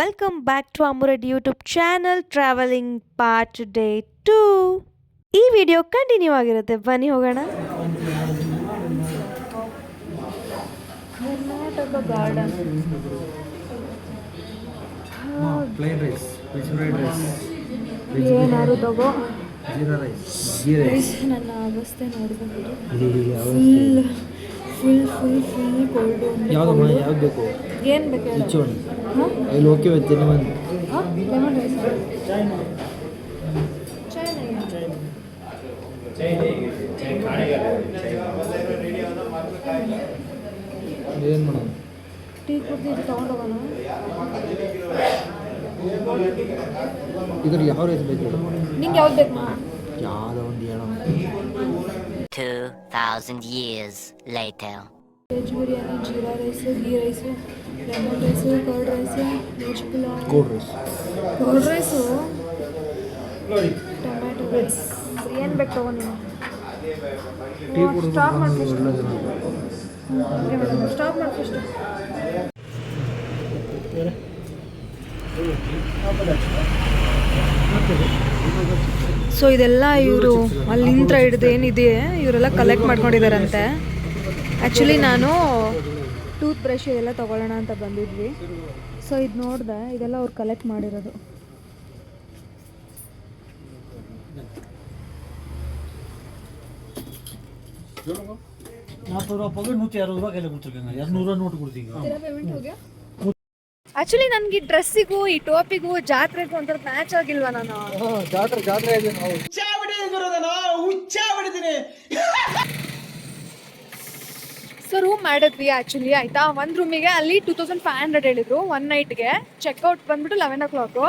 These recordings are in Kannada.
Welcome back to Amurad YouTube channel travelling part day two ಈ ವಿಡಿಯೋ ಕಂಟಿನ್ಯೂ ಆಗಿರುತ್ತೆ. ಬನ್ನಿ ಹೋಗೋಣ. Karnataka garden. Plain rice veg fried rice ಏನಾದ್ರು ತಗೋ. ಜೀರಾ ರೈಸ್ ಗೀ ರೈಸ್ ನನ್ನ ಅವಸ್ಥೆ ನೋಡ್ಕೊಂಡು. Full full full full cold ಯಾವ್ದಮ್ಮ ಯಾವ್ದು ಬೇಕು? ಏನು ಬೇಕು ಹೇಳು? ಇಚ್ಚೋಣ ಹಾಂ? ಇಲ್ಲಿ ಓಕೆ ಹೋಯ್ತು ಒಂದು? ಹಾಂ? ಲೆಮನ್ ರೈಸ್ ಚಾಯ್ನ ಏನು ಮಾಡೋಣ ಟೀ ಕುಡ್ದಿದ್ದು ತೊಗೊಂಡೋಗೋಣ. ಇದ್ರ ಯಾವ ರೈಸ್ ಬೇಕು? ನಿಂಗೆ ಯಾವ್ದು ಬೇಕು ಮಾ? ಯಾವ್ದೋ ಒಂದು ಹೇಳೋ 2,000 years later. Veg biryani jeera rice ghee rice lemon rice curd rice veg pulao cold rice curd rice tomato rice ಏನು ಬೇಕು ತಗೊಂಡು ಟೀ ಕುಡಿದು ಸ್ಟಾಪ್ ಮಾಡಿ ಒಳ್ಳೇದು ಸ್ಟಾಪ್ ಮಾಡಿ ಫಸ್ಟ್ ಸೊ ಇದೆಲ್ಲ ಇವರು ಅಲ್ಲಿಂದ ಹಿಡ್ದು ಏನಿದೆ ಇವರೆಲ್ಲ ಕಲೆಕ್ಟ್ ಮಾಡ್ಕೊಂಡಿದ್ದಾರಂತೆ ಆ್ಯಕ್ಚುಲಿ ನಾನು ಟೂತ್ ಬ್ರಷ್ ಇದೆಲ್ಲ ತಗೊಳ್ಳೋಣ ಅಂತ ಬಂದಿದ್ವಿ ಸೊ ಇದು ನೋಡಿದೆ ಇದೆಲ್ಲ ಅವ್ರು ಕಲೆಕ್ಟ್ ಮಾಡಿರೋದು நாற்பது ரூபா போக நூற்றி அறுபது ரூபா கையில் கொடுத்துருக்காங்க இரநூறுவா நோட்டு கொடுத்தீங்க ಆ್ಯಕ್ಚುಲಿ ನನಗೆ ಈ ಡ್ರೆಸ್ಸಿಗೂ ಈ ಟೋಪಿಗೂ ಜಾತ್ರೆಗೂ ಒಂಥರ ಮ್ಯಾಚ್ ಆಗಿಲ್ವಾ ನಾನು? ಜಾತ್ರೆ ಜಾತ್ರೆ ಇದೆ ನಾವು. ಸೊ ರೂಮ್ ಮಾಡಿದ್ವಿ ಆಕ್ಚುಲಿ ಆಯ್ತಾ? ಒಂದು ರೂಮಿಗೆ ಅಲ್ಲಿ ಟೂ ತೌಸಂಡ್ ಫೈವ್ ಹಂಡ್ರೆಡ್ ಹೇಳಿದ್ರು ಒನ್ ನೈಟ್ಗೆ ಚೆಕ್ಔಟ್ ಬಂದ್ಬಿಟ್ಟು ಲೆವೆನ್ ಓ ಕ್ಲಾಕು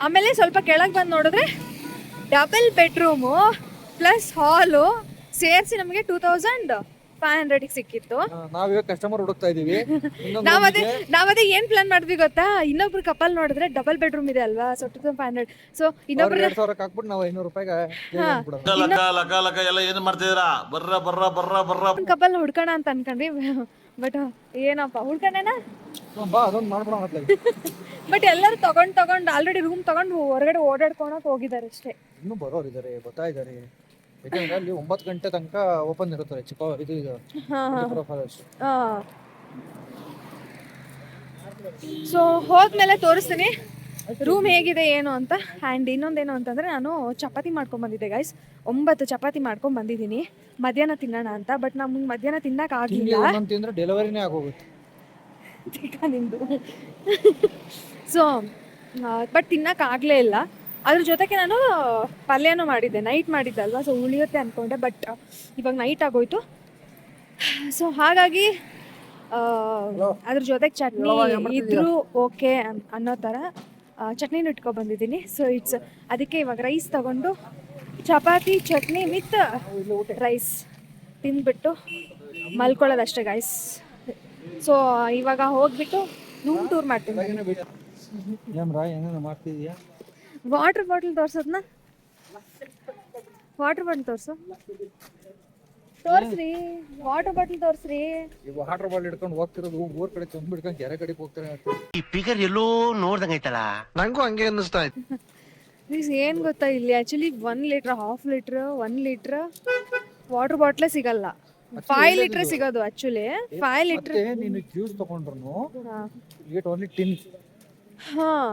ಆಮೇಲೆ ಸ್ವಲ್ಪ ಕೆಳಗೆ ಬಂದು ನೋಡಿದ್ರೆ ಡಬಲ್ ಬೆಡ್ರೂಮು ಪ್ಲಸ್ ಹಾಲು ಸೇರಿಸಿ ನಮಗೆ ಟೂ ತೌಸಂಡ್ ಫೈವ್ ಹಂಡ್ರೆಡ್ ಸಿಕ್ಕಿತ್ತು. ನಾವೀಗ ಕಸ್ಟಮರ್ ಹುಡುಕ್ತಾ ಇದೀವಿ. ಅದೇ ನಾವ್ ಅದೇ ಏನ್ ಪ್ಲಾನ್ ಮಾಡಿದ್ವಿ ಗೊತ್ತಾ? ಇನ್ನೊಬ್ರು ಕಪಲ್ ನೋಡಿದ್ರೆ ಡಬಲ್ ಬೆಡ್ರೂಮ್ ಇದೆ ಅಲ್ವಾ? So two thousand five hundred so ಅವ್ರು ಇನ್ನೊಬ್ರು ಎರಡು ಸಾವಿರಕ್ಕೆ ಹಾಕ್ಬಿಟ್ಟು ನಾವು ಐನೂರು ರೂಪಾಯಿಗೆ ಬಿಡೋಣ ಲಕ ಲಕ ಲಕ ಎಲ್ಲ ಏನು ಮಾಡ್ತಿದ್ದೀರಾ? ಬರ್ರ ಬರ್ರ ಬರ್ರ ಬರ್ರ. ಕಪಲ್ ಹುಡ್ಕೋಣ ಅಂತ ಅನ್ಕೊಂಡ್ವಿ. ಬಟ್ ಏನಪ್ಪ ಹುಡ್ಕೊಂಡೇನಾ ಬಾ ಅದೊಂದು ಮಾಡ್ಬಿಡೋಣ ಅತ್ಲಾಗ. ಬಟ್ ಎಲ್ಲರೂ ತಗೊಂಡ್ ತಗೊಂಡ್ ಆಲ್ರೆಡಿ ರೂಮ್ ತಗೊಂಡು ಹೊರಗಡೆ ಓಡಾಡ್ಕೊಳಕ್ ಹೋಗಿದ್ದಾರೆ ಅಷ್ಟೇ. ಇನ್ನೂ ಬರೋರಿದ್ದಾರೆ ಬರ್ತಾ ಇದ್ದಾರೆ ಯಾಕಂದ್ರೆ ಅಲ್ಲಿ ಒಂಬತ್ತು ಗಂಟೆ ತನಕ ಓಪನ್ ಇರುತ್ತೆ ಚಿಕ್ಕ ಇದು ಇದು ಹಾ ಫಾರೆಸ್ಟ್ ಸೊ ಹೋದ್ಮೇಲೆ ತೋರಿಸ್ತೀನಿ. ರೂಮ್ ಹೇಗಿದೆ ಏನು ಅಂತ? ಆ್ಯಂಡ್ ಇನ್ನೊಂದೇನು ಅಂತಂದರೆ ನಾನು ಚಪಾತಿ ಮಾಡ್ಕೊಂಬಂದಿದ್ದೆ ಗೈಸ್ ಒಂಬತ್ತು ಚಪಾತಿ ಮಾಡ್ಕೊಂಡ್ ಬಂದಿದ್ದೀನಿ. ಮಧ್ಯಾಹ್ನ ತಿನ್ನೋಣ ಅಂತ ಬಟ್ ನಮ್ಗೆ ಮಧ್ಯಾಹ್ನ ತಿನ್ನಕ್ಕೆ ಆಗಿಲ್ಲ ತಿಂದ್ರೆ ಡೆಲಿವರಿನೇ ಆಗೋಗುತ್ತೆ. ನಿಮ್ಮದು ಸೊ ಬಟ್ ತಿನ್ನಕ್ ಆಗಲೇ ಇಲ್ಲ. ಅದ್ರ ಜೊತೆಗೆ ನಾನು ಪಲ್ಯನೂ ಮಾಡಿದ್ದೆ. ನೈಟ್ ಮಾಡಿದ್ದೆ ಅಲ್ವಾ? ಸೊ ಉಳಿಯುತ್ತೆ ಅಂದ್ಕೊಂಡೆ ಬಟ್ ಇವಾಗ ನೈಟ್ ಆಗೋಯ್ತು. ಸೊ ಹಾಗಾಗಿ ಅದ್ರ ಜೊತೆಗೆ ಚಟ್ನಿ ಇದ್ರು ಓಕೆ ಅನ್ನೋ ಥರ ಚಟ್ನಿನ ಇಟ್ಕೊ ಬಂದಿದ್ದೀನಿ. ಸೊ ಇಟ್ಸ್ ಅದಕ್ಕೆ ಇವಾಗ ರೈಸ್ ತಗೊಂಡು ಚಪಾತಿ ಚಟ್ನಿ ವಿತ್ ರೈಸ್ ತಿಂದ್ಬಿಟ್ಟು ಮಲ್ಕೊಳ್ಳೋದಷ್ಟೇ ಗೈಸ್ ಸೊ ಇವಾಗ ಹೋಗ್ಬಿಟ್ಟು ರೂಮ್ ಟೂರ್ ಮಾಡ್ತೀನಿ. ವಾಟರ್ ಬಾಟಲ್ ತೋರ್ಸೋದ್ನ ವಾಟರ್ ಬಾಟಲ್ ತೋರ್ಸು. ತೋರ್ಸ್ರಿ. ವಾಟರ್ ಬಾಟಲ್ ತೋರ್ಸ್ರಿ. ಈ ವಾಟರ್ ಬಾಲ್ ಹಿಡ್ಕೊಂಡು ಹೋಗ್ತಿರೋದು ಊರ್ ಕಡೆ ಚಂದ್ ಬಿಡ್ಕೊಂಡು ಕೆರೆ ಕಡೆಗೆ ಹೋಗ್ತಾರೆ ಈ ಫಿಗರ್ ಎಲ್ಲೋ ನೋಡ್ದಂಗೈತಲ್ಲ ನಂಗೂ ಹಂಗೆ ಅನ್ನಿಸ್ತಾ ಇತ್ತು. ಪ್ಲೀಸ್ ಏನು ಗೊತ್ತಾ ಇಲ್ಲಿ? Actually one litre half litre one litre water ಬಾಟ್ಲೇ ಸಿಗಲ್ಲ. ಫೈವ್ ಲೀಟ್ರ್ ಸಿಗೋದು ಆ್ಯಕ್ಚುಲಿ ಫೈವ್ ಲೀಟ್ರ್ ಮತ್ತೆ ನೀನು ಜ್ಯೂಸ್ ತಗೊಂಡ್ರು ಇಟ್ ಓನ್ಲಿ ಟಿನ್ ಹಾಂ.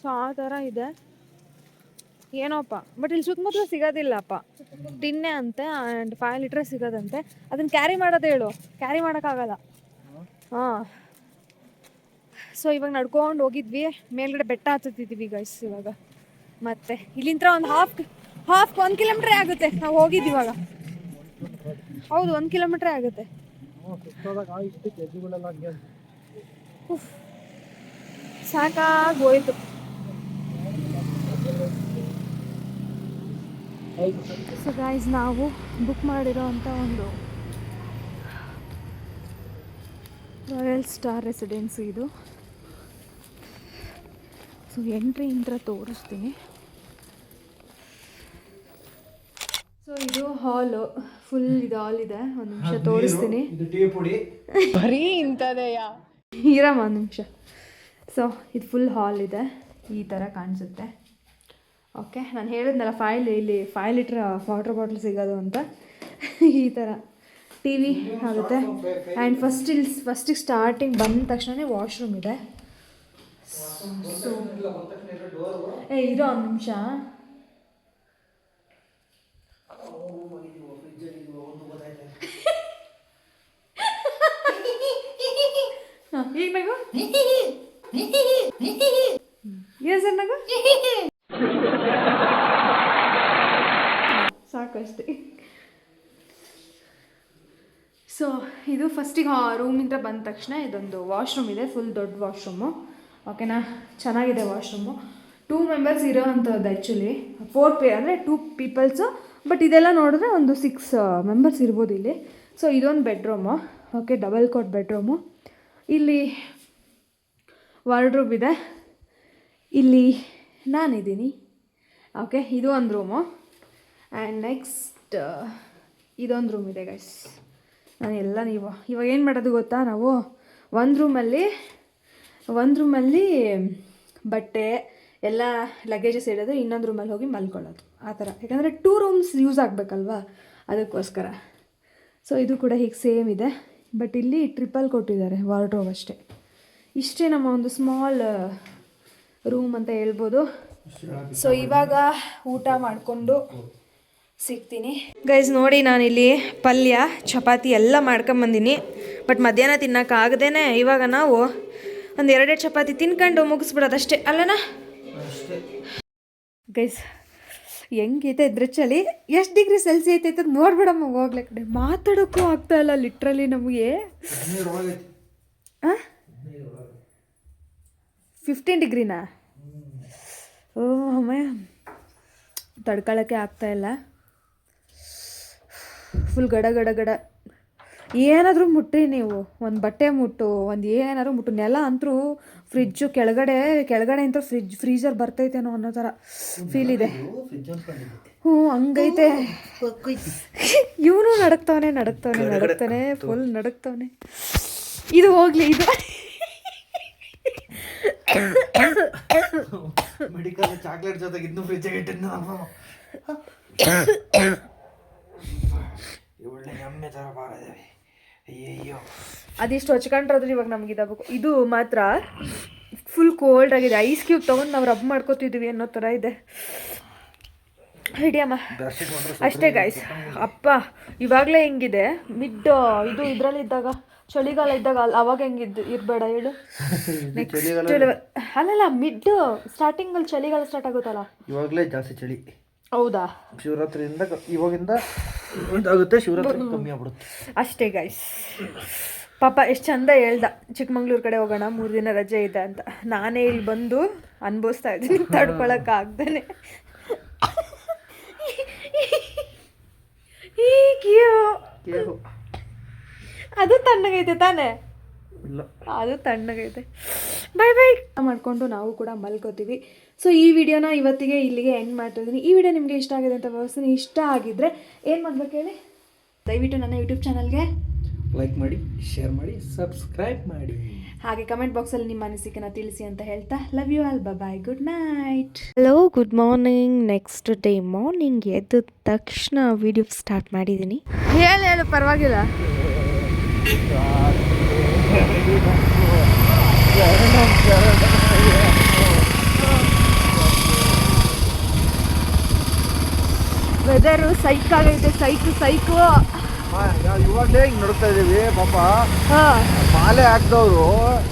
ಸೊ ಆ ಥರ ಇದೆ. ಏನೋಪ್ಪ ಬಟ್ ಇಲ್ಲಿ ಸುತ್ತಮುತ್ತಲು ಸಿಗೋದಿಲ್ಲಪ್ಪ. ಟಿನ್ನೆ ಅಂತೆ ಆ್ಯಂಡ್ ಫೈವ್ ಲೀಟ್ರ್ ಸಿಗೋದಂತೆ. ಅದನ್ನ ಕ್ಯಾರಿ ಮಾಡೋದು ಹೇಳು ಕ್ಯಾರಿ ಮಾಡೋಕ್ಕಾಗಲ್ಲ. ಹಾಂ. ಸೊ ಇವಾಗ ನಡ್ಕೊಂಡು ಹೋಗಿದ್ವಿ, ಮೇಲ್ಗಡೆ ಬೆಟ್ಟ ಹತ್ತುತ್ತಿದ್ವಿ ಗೈಸ್ ಇವಾಗ. ಮತ್ತೆ ಇಲ್ಲಿಂದ ಒಂದು ಹಾಫ್ ಹಾಫ್ ಒಂದು ಕಿಲೋಮೀಟ್ರೇ ಆಗುತ್ತೆ. ನಾವು ಹೋಗಿದ್ದು ಇವಾಗ. ಹೌದು, ಒಂದು ಕಿಲೋಮೀಟ್ರೇ ಆಗುತ್ತೆ. ಸಾಕಾಗೋಯ್ತು ಸೊ ಗಾಯ್ಸ್ ನಾವು ಬುಕ್ ಮಾಡಿರೋವಂಥ ಒಂದು ರಾಯಲ್ ಸ್ಟಾರ್ ರೆಸಿಡೆನ್ಸಿ ಇದು. ಸೊ ಎಂಟ್ರಿ ಇಂತ್ರ ತೋರಿಸ್ತೀನಿ. ಸೊ ಇದು ಹಾಲು ಫುಲ್ ಇದು ಹಾಲ್ ಇದೆ. ಒಂದು ನಿಮಿಷ ತೋರಿಸ್ತೀನಿ. ಇದು ಟೀ ಪುಡಿ. ಬರೀ ಇಂಥದೆಯಾ? ಇರಮ್ಮ ಒಂದು ನಿಮಿಷ. ಸೊ ಇದು ಫುಲ್ ಹಾಲ್ ಇದೆ. ಈ ಥರ ಕಾಣಿಸುತ್ತೆ. ಓಕೆ, ನಾನು ಹೇಳಿದ್ನಲ್ಲ ಫೈಲ್ ಇಲ್ಲಿ ಫೈವ್ ಲೀಟ್ರ್ ವಾಟರ್ ಬಾಟ್ಲ್ ಸಿಗೋದು ಅಂತ. ಈ ಥರ ಟಿ ವಿ ಆಗುತ್ತೆ. ಆ್ಯಂಡ್ ಫಸ್ಟ್ ಇಲ್ಲಿ ಫಸ್ಟಿಗೆ ಸ್ಟಾರ್ಟಿಂಗ್ ಬಂದ ತಕ್ಷಣವೇ ವಾಶ್ರೂಮ್ ಇದೆ. ಸೊ ಏ, ಇರೋ ಒಂದು ನಿಮಿಷ. ಈಗ ನಗು ಏನು ಸರ್ ನಗು ಸಾಕಷ್ಟೇ ಸೊ ಇದು ಫಸ್ಟಿಗೆ ರೂಮಿಂದ ಬಂದ ತಕ್ಷಣ ಇದೊಂದು ವಾಶ್ರೂಮ್ ಇದೆ ಫುಲ್ ದೊಡ್ಡ ವಾಶ್ರೂಮು. ಓಕೆನಾ ಚೆನ್ನಾಗಿದೆ ವಾಶ್ರೂಮು. ಟೂ ಮೆಂಬರ್ಸ್ ಇರೋ ಅಂಥದ್ದು ಆ್ಯಕ್ಚುಲಿ ಫೋರ್ ಪೇ ಅಂದರೆ ಟೂ ಪೀಪಲ್ಸು ಬಟ್ ಇದೆಲ್ಲ ನೋಡಿದ್ರೆ ಒಂದು ಸಿಕ್ಸ್ ಮೆಂಬರ್ಸ್ ಇರ್ಬೋದು ಇಲ್ಲಿ. ಸೊ ಇದೊಂದು bedroom okay double cot bedroom ಇಲ್ಲಿ ವಾರ್ಡ್ರೋಬ್ ಇದೆ. ಇಲ್ಲಿ ನಾನಿದ್ದೀನಿ. ಓಕೆ ಇದು ಒಂದು ರೂಮು ಆ್ಯಂಡ್ ನೆಕ್ಸ್ಟ್ ಇದೊಂದು ರೂಮ್ ಇದೆ ಗೈಸ್ ನಾನು ಎಲ್ಲ ನೀವು, ಇವಾಗ ಏನು ಮಾಡೋದು ಗೊತ್ತಾ ನಾವು? ಒಂದು ರೂಮಲ್ಲಿ ಒಂದು ರೂಮಲ್ಲಿ ಬಟ್ಟೆ, ಎಲ್ಲ ಲಗೇಜಸ್ ಇಡೋದು ಇನ್ನೊಂದು ರೂಮಲ್ಲಿ ಹೋಗಿ ಮಲ್ಕೊಳ್ಳೋದು, ಆ ಥರ. ಯಾಕಂದರೆ ಟೂ ರೂಮ್ಸ್ ಯೂಸ್ ಆಗಬೇಕಲ್ವಾ ಅದಕ್ಕೋಸ್ಕರ. ಸೊ ಇದು ಕೂಡ ಹೀಗೆ ಸೇಮ್ ಇದೆ. ಬಟ್ ಇಲ್ಲಿ ಟ್ರಿಪಲ್ ಕೊಟ್ಟಿದ್ದಾರೆ ವಾರ್ಡ್ರೋಬ್ ಅಷ್ಟೇ. ಇಷ್ಟೇ ನಮ್ಮ ಒಂದು ಸ್ಮಾಲ್ ರೂಮ್ ಅಂತ ಹೇಳ್ಬೋದು. ಸೊ ಇವಾಗ ಊಟ ಮಾಡಿಕೊಂಡು ಸಿಗ್ತೀನಿ. ಗೈಸ್ ನೋಡಿ ನಾನಿಲ್ಲಿ ಪಲ್ಯ ಚಪಾತಿ ಎಲ್ಲ ಮಾಡ್ಕೊಂಬಂದಿನಿ ಬಟ್ ಮಧ್ಯಾಹ್ನ ತಿನ್ನೋಕ್ಕಾಗದೇ ಇವಾಗ ನಾವು ಒಂದು ಎರಡೆರಡು ಚಪಾತಿ ತಿನ್ಕೊಂಡು ಮುಗಿಸ್ಬಿಡೋದಷ್ಟೇ ಅಲ್ಲನಾ? ಗೈಸ್ ಹೆಂಗೈತೆ ಇದ್ರ ಚಳಿ ಎಷ್ಟು ಡಿಗ್ರಿ ಸೆಲ್ಸಿ ಐತೆ ಅಂತ ನೋಡ್ಬಿಡಮ್ಮ ಹೋಗ್ಲಿ ಕಡೆ. ಮಾತಾಡೋಕ್ಕೂ ಆಗ್ತಾ ಇಲ್ಲ ಲಿಟ್ರಲಿ ನಮಗೆ. ಫಿಫ್ಟೀನ್ ಡಿಗ್ರಿನಾ? ಓ ಅಮ್ಮ ತಡ್ಕೊಳ್ಳೋಕ್ಕೆ ಆಗ್ತಾ ಇಲ್ಲ. ಫುಲ್ ಗಡ ಗಡ ಗಡ. ಏನಾದರೂ ಮುಟ್ರಿ ನೀವು. ಒಂದು ಬಟ್ಟೆ ಮುಟ್ಟು ಒಂದು ಏನಾದರೂ ಮುಟ್ಟು. ನೆಲ ಅಂತರೂ ಫ್ರಿಜ್ಜು ಕೆಳಗಡೆ ಕೆಳಗಡೆ ಅಂತ ಫ್ರಿಜ್ ಫ್ರೀಜರ್ ಬರ್ತೈತೇನೋ ಅನ್ನೋ ಥರ ಫೀಲ್ ಇದೆ. ಹ್ಞೂ ಹಂಗೈತೆ. ಇವನು ನಡಕ್ತವನೆ ನಡಕ್ತವನೆ ನಡಕ್ತಾನೆ ಫುಲ್ ನಡಕ್ತವನೆ. ಇದು ಹೋಗ್ಲಿ ಇದು. ಮೆಡಿಕಲ್ ಚಾಕ್ಲೇಟ್ ಜೊತೆಗೆ ಇನ್ನೂ ಇಟ್ಟಿದ್ದು ಇಟ್ಟಿದ್ದ ಒಳ್ಳೆ ಎಮ್ಮೆ ಥರ ಬಾರದೇವಿ. ಅಯ್ಯಯ್ಯೋ. ಅದಿಷ್ಟು ಹೊಚ್ಕೊಂಡ್ರಾದ್ರೆ ಇವಾಗ ನಮ್ಗೆ ಇದಾಗಬೇಕು ಇದು ಮಾತ್ರ ಫುಲ್ ಕೋಲ್ಡ್ ಆಗಿದೆ. ಐಸ್ ಕ್ಯೂಬ್ ತೊಗೊಂಡು ನಾವು ರಬ್ ಮಾಡ್ಕೋತಿದ್ವಿ ಅನ್ನೋ ಥರ ಇದೆ. ಹಿಡಿಯಮ್ಮ ಅಷ್ಟೇ ಗೈಸ್ ಅಪ್ಪ ಇವಾಗಲೇ ಹೆಂಗಿದೆ? ಮಿಡ್ ಇದು ಇದರಲ್ಲಿ ಇದ್ದಾಗ ಚಳಿಗಾಲ ಇದ್ದಾಗ ಅಲ್ಲಿ ಅವಾಗ ಹೆಂಗಿದ್ದು? ಇರಬೇಡ ಹೇಳು. ನೆಕ್ಸ್ಟ್ ಅಲ್ಲಲ್ಲ ಮಿಡ್ ಸ್ಟಾರ್ಟಿಂಗಲ್ಲಿ ಚಳಿಗಾಲ ಸ್ಟಾರ್ಟ್ ಆಗುತ್ತಲ್ಲ? ಇವಾಗಲೇ ಜಾಸ್ತಿ ಚಳಿ. ಹೌದಾ? ಶಿವರಾತ್ರಿಯಿಂದ ಇವಾಗಿಂದ ಇದಾಗುತ್ತೆ ಶಿವರಾತ್ರಿ ಕಮ್ಮಿ ಆಗ್ಬಿಡುತ್ತೆ. ಅಷ್ಟೇ ಗೈಸ್ ಪಾಪ ಎಷ್ಟು ಚಂದ ಹೇಳ್ದ. ಚಿಕ್ಕಮಂಗ್ಳೂರು ಕಡೆ ಹೋಗೋಣ ಮೂರು ದಿನ ರಜೆ ಇದೆ ಅಂತ. ನಾನೇ ಇಲ್ಲಿ ಬಂದು ಅನ್ಭವಿಸ್ತಾ ಇದ್ದೀನಿ ಕೇಳು. ಅದು ತಣ್ಣಗೈತೆ ತಾನೇ? ಅದು ತಣ್ಣಗೈತೆ. ಬೈ ಬೈ ಮಾಡ್ಕೊಂಡು ನಾವು ಕೂಡ ಮಲ್ಕೋತೀವಿ. ಸೊ ಈ ವಿಡಿಯೋನ ಇವತ್ತಿಗೆ ಇಲ್ಲಿಗೆ ಎಂಡ್ ಮಾಡ್ತಿದ್ದೀನಿ ಈ ವಿಡಿಯೋ ನಿಮಗೆ ಇಷ್ಟ ಆಗಿದೆ ಅಂತ ಭಾವಿಸ್ತೀನಿ. ಇಷ್ಟ ಆಗಿದ್ರೆ ಏನು ಮಾಡ್ಬೇಕು ಹೇಳಿ? ದಯವಿಟ್ಟು ನನ್ನ ಯೂಟ್ಯೂಬ್ ಚಾನಲ್ಗೆ ಲೈಕ್ ಮಾಡಿ ಶೇರ್ ಮಾಡಿ ಸಬ್ಸ್ಕ್ರೈಬ್ ಮಾಡಿ. ಹಾಗೆ ಕಮೆಂಟ್ ಬಾಕ್ಸಲ್ಲಿ ನಿಮ್ಮ ಅನಿಸಿಕೆನ ತಿಳಿಸಿ ಅಂತ ಹೇಳ್ತಾ love you all bye good night hello good morning next day morning ಎದ್ದ ತಕ್ಷಣ ವಿಡಿಯೋ ಸ್ಟಾರ್ಟ್ ಮಾಡಿದ್ದೀನಿ. ಹೇಳು ಹೇಳು ಪರವಾಗಿಲ್ಲ. ವೆದರು ಸೈಕ್ ಆಗೈತೆ ಸೈಕ್ ಸೈಕು ಇವಾಗಲೇ ಹಿಂಗ್ ನೋಡ್ತಾ ಇದೀವಿ ಪಾಪ. ಹಾಂ ಮಾಲೆ ಹಾಕ್ದವ್ರು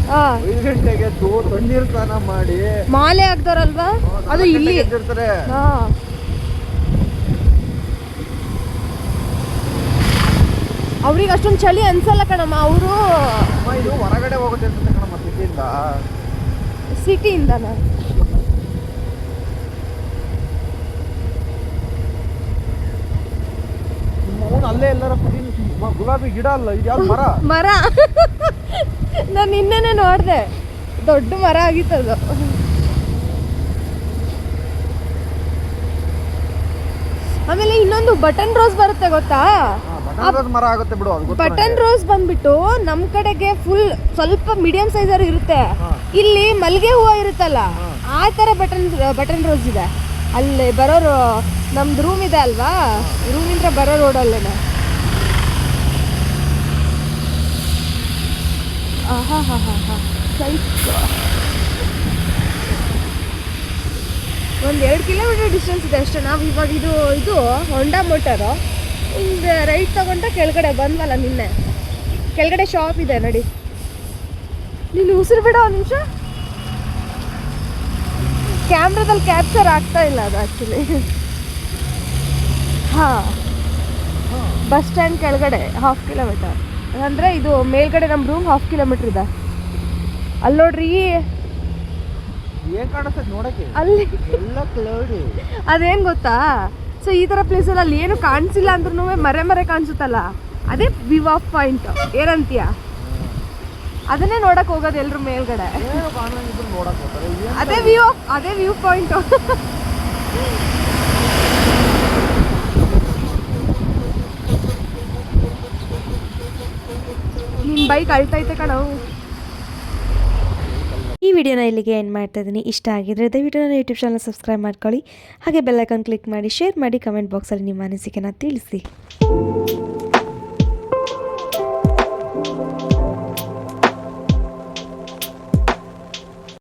ಹಾಂ ಐದು ಗಂಟೆಗೆ ಎದ್ದು ತಣ್ಣೀರು ಸ್ನಾನ ಮಾಡಿ ಮಾಲೆ ಹಾಕ್ದವ್ರಲ್ವಾ? ಅದು ಇಲ್ಲಿ. ಎದ್ದಿರ್ತಾರೆ. ಹಾ. ಅವ್ರಿಗೆ ಅಷ್ಟೊಂದು ಚಳಿ ಅನ್ಸಲ್ಲ ಕಣಮ್ಮ ಅವರು ಇದು ಹೊರಗಡೆ ಹೋಗುತ್ತೆ ಅನ್ಸುತ್ತೆ ಕಣಮ್ಮ ಸಿಟಿಯಿಂದ ಸಿಟಿಯಿಂದನ ಅಲ್ಲೇ ಎಲ್ಲರ ಗುಲಾಬಿ ಗಿಡ ಅಲ್ಲ ಇದು ಯಾವ್ದು ಮರ? ಮರ. ನಾನು ನಿನ್ನೆನೆ ನೋಡಿದೆ. ದೊಡ್ಡ ಮರ ಆಗಿತ್ತದು ಆಮೇಲೆ ಇನ್ನೊಂದು ಬಟನ್ ರೋಸ್ ಬರುತ್ತೆ ಗೊತ್ತಾ? ಮರ ಆಗುತ್ತೆ ಬಿಡು ಅದು ಬಟನ್ ರೋಸ್ ಬಂದ್ಬಿಟ್ಟು ನಮ್ಮ ಕಡೆಗೆ ಫುಲ್ ಸ್ವಲ್ಪ ಮೀಡಿಯಂ ಸೈಜರ್ ಇರುತ್ತೆ. ಇಲ್ಲಿ ಮಲ್ಲಿಗೆ ಹೂವು ಇರುತ್ತಲ್ಲ ಆ ತರ ಬಟನ್ ಬಟನ್ ರೋಸ್ ಇದೆ. ಅಲ್ಲಿ ಬರೋರು, ನಮ್ದು ರೂಮ್ ಇದೆ ಅಲ್ವಾ? ರೂಮಿಂದ ಬರೋ ರೋಡಲ್ಲೇನೆ ಹಾಂ ಹಾಂ ಹಾಂ ಒಂದು ಎರಡು ಕಿಲೋಮೀಟರ್ ಡಿಸ್ಟೆನ್ಸ್ ಇದೆ ಅಷ್ಟೇ. ನಾವು ಇವಾಗ ಇದು ಇದು ಹೊಂಡಾ ಮೋಟರು ಹಿಂಗೆ ರೈಟ್ ತಗೊಂಡ್ರೆ ಕೆಳಗಡೆ ಬಂದ್ವಲ್ಲ ನಿನ್ನೆ. ಕೆಳಗಡೆ ಶಾಪ್ ಇದೆ ನೋಡಿ. ನೀನು ಉಸಿರು ಬಿಡೋ ಒಂದು ನಿಮಿಷ. ಕ್ಯಾಮ್ರಾದಲ್ಲಿ ಕ್ಯಾಪ್ಚರ್ ಆಗ್ತಾ ಇಲ್ಲ ಅದು ಆ್ಯಕ್ಚುಲಿ ಹಾಂ. ಬಸ್ ಸ್ಟ್ಯಾಂಡ್ ಕೆಳಗಡೆ ಹಾಫ್ ಕಿಲೋಮೀಟರ್ ಅಂದರೆ ಇದು ಮೇಲ್ಗಡೆ ನಮ್ಮ ರೂಮ್ ಹಾಫ್ ಕಿಲೋಮೀಟ್ರ್ ಇದೆ. ಅಲ್ಲಿ ನೋಡ್ರಿ ಏನ್ ಕಾಣಿಸ್ತದೆ ನೋಡಕ್ಕೆ? ಅಲ್ಲಿ ಎಲ್ಲ ಕ್ಲೌಡಿ ಅದೇನು ಗೊತ್ತಾ? ಸೊ ಈ ಥರ ಪ್ಲೇಸಲ್ಲಿ ಅಲ್ಲಿ ಏನು ಕಾಣಿಸಿಲ್ಲ ಅಂದ್ರೂ ಮರೆ ಮರೆ ಕಾಣಿಸುತ್ತಲ್ಲ. ಅದೇ ವಿವ್ ಆಫ್ ಪಾಯಿಂಟ್ ಏನಂತೀಯ? ಅದನ್ನೇ ನೋಡಕ್ ಹೋಗೋದು ಎಲ್ರು ಮೇಲ್ಗಡೆ. ಏನು ಅದೇ ವ್ಯೂ ಅದೇ ವ್ಯೂ ಪಾಯಿಂಟ್. ನಿನ್ ಬೈಕ್ ಅಳ್ತೈತೆ ಕಣವು ಈ ವಿಡಿಯೋನ ಇಲ್ಲಿಗೆ ಎಂಡ್ ಮಾಡ್ತಾ ಇದ್ದೀನಿ ಇಷ್ಟ ಆಗಿದ್ರೆ ದಯವಿಟ್ಟು ನನ್ನ ಯೂಟ್ಯೂಬ್ ಚಾನಲ್ ಸಬ್ಸ್ಕ್ರೈಬ್ ಮಾಡ್ಕೊಳ್ಳಿ. ಹಾಗೆ ಬೆಲ್ಲೈಕನ್ ಕ್ಲಿಕ್ ಮಾಡಿ ಶೇರ್ ಮಾಡಿ ಕಮೆಂಟ್ ಬಾಕ್ಸಲ್ಲಿ ನಿಮ್ಮ ಅನಿಸಿಕೆನ ತಿಳಿಸಿ.